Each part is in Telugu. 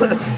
Ha ha ha!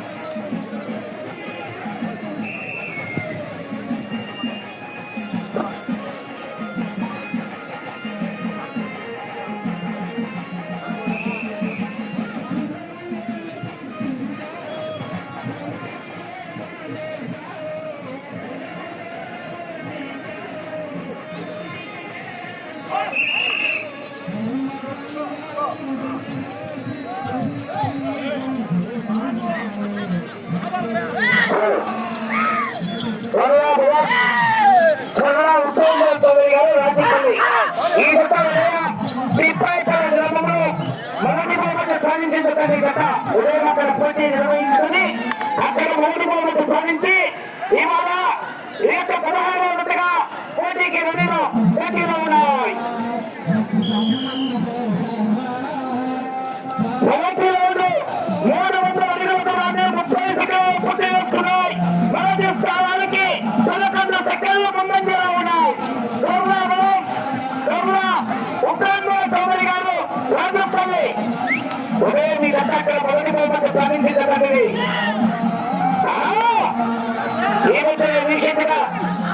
ఉదయం అక్కడ పోటీ నిర్వహించుకుని అక్కడ మూడు గోల్లకు సాధించి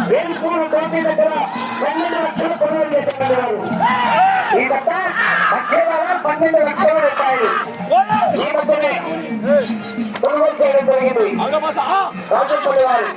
ವೇಲ್ಪುರ ಕೋಟೆ దగ్గర పన్నెండు లక్షల కొనుగోలు చేశారు ఈ గత కేవలం పన్నెండు లక్షల రూపాయలు ఈ మధ్యనే కొనుగోలు చేయడం జరిగింది రాజు కొనుగోలు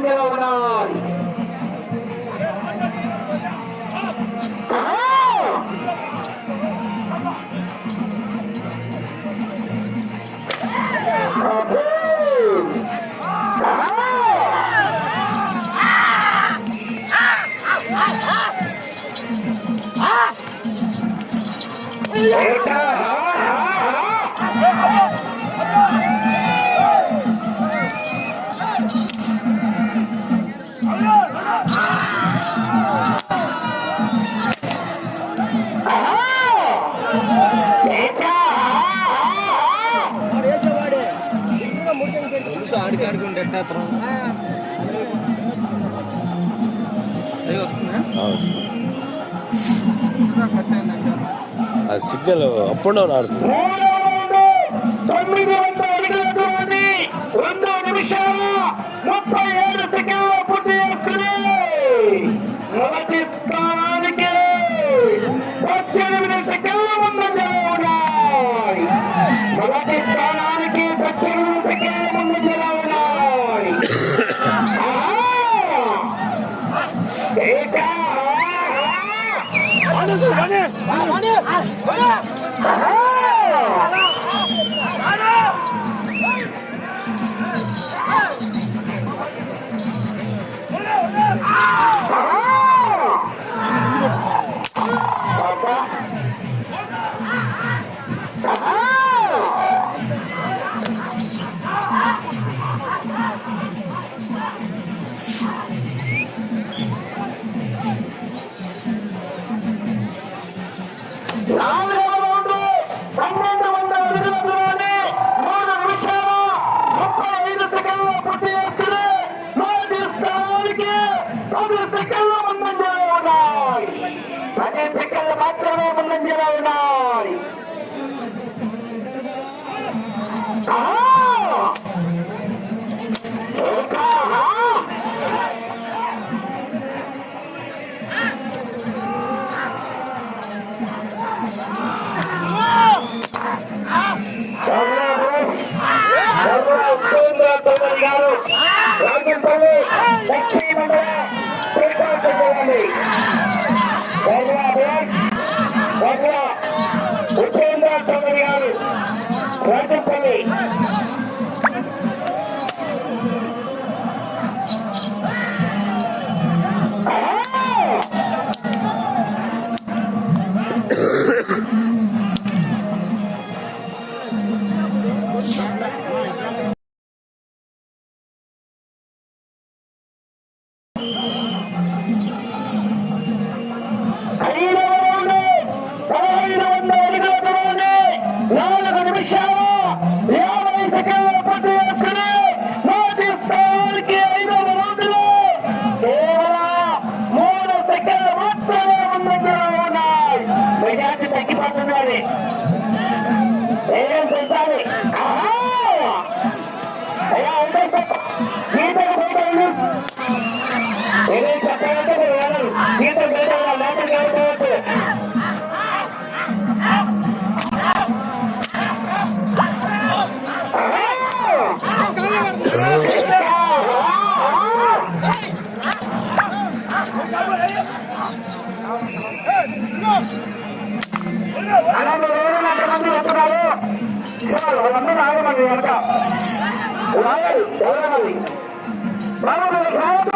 மேல ஒரு நாள் సిగ్నల్ అప్ అండ్ డౌన్ ఆడుతుంది. అన్ని సిక్కలు మాత్రమే ముందంజలో ఉన్నాయి. గారు. రాజంపల్లి అలాంటి రోజులు ఎంతమంది చెప్తున్నారు వాళ్ళందరూ ఆగమండి వెనక. రాయాలి ఎవరో మంది బాబు రాయదు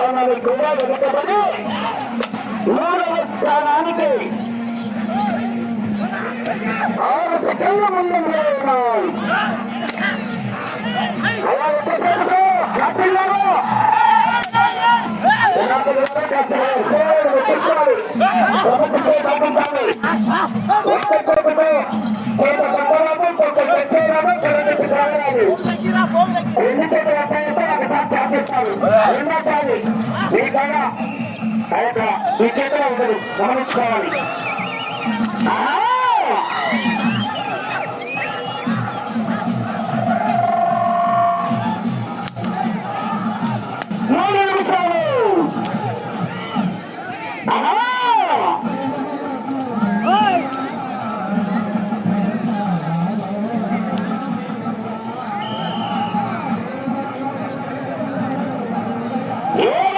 స్థానానికి కూడా వెనుకబడి మూడవ స్థానానికి ఆరు సెకండ్ల ముందంలో ఉన్నాయి అలా చేపిస్తారు రెండోసారి మీ కాడ ఆ యొక్క విద్యతో ఉండదు గమనించుకోవాలి. Yeah.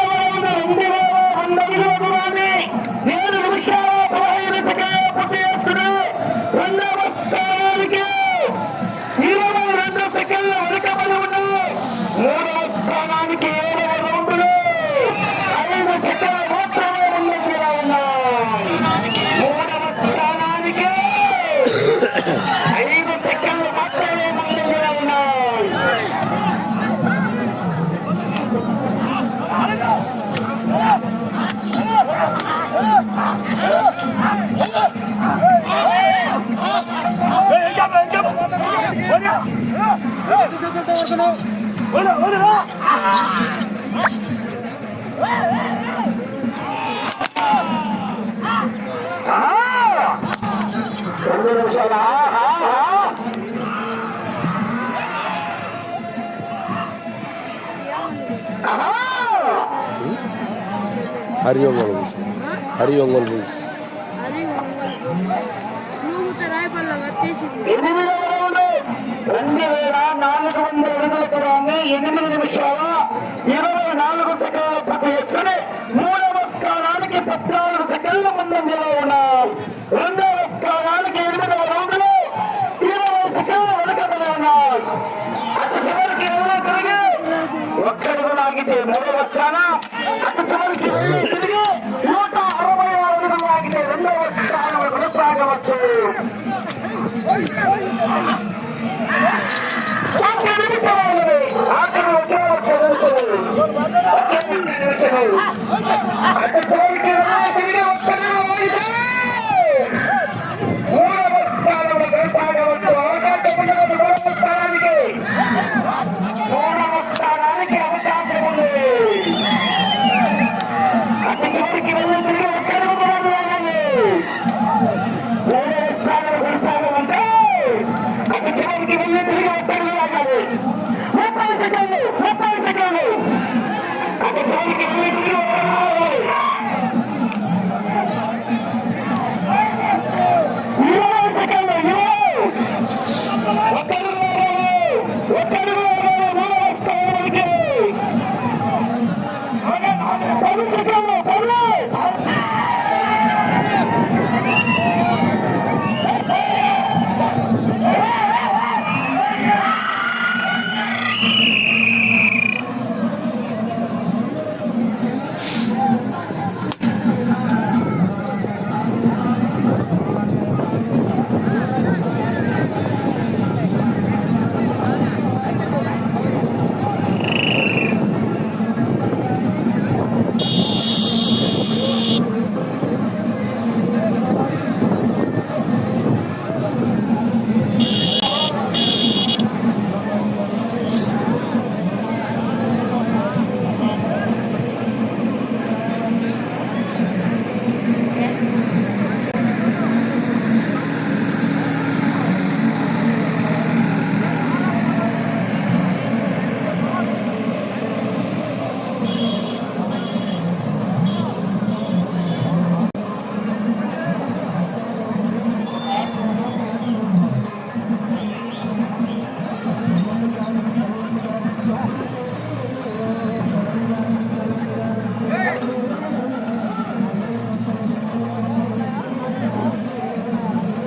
ఆహా! హరి ఒంగోలు గురించి హరి ఒంగోలు గురించి అది నువ్వు రాయపల్ల వచ్చేసింది ఎనిమిదవ రౌండ్ రెండు వేల నాలుగు వందల అడుగుల దూరాన్ని ఎనిమిది నిమిషాల ఇరవై నాలుగు సెకండ్లు పూర్తి చేసుకుని మూడవ స్థానానికి పద్నాలుగు సెకండ్ల ముందంజలో ఉన్నాయి ఒక్కడుగు లాగితే మూడవ స్థానం అటు చివరికి వెళ్ళి తిరిగి నూట అరవై ఆరు అడుగులు లాగితే రెండవ స్థానం కొనసాగవచ్చు ఒక్క నిమిషాలు ఆఖరి ఒకే ఒక్క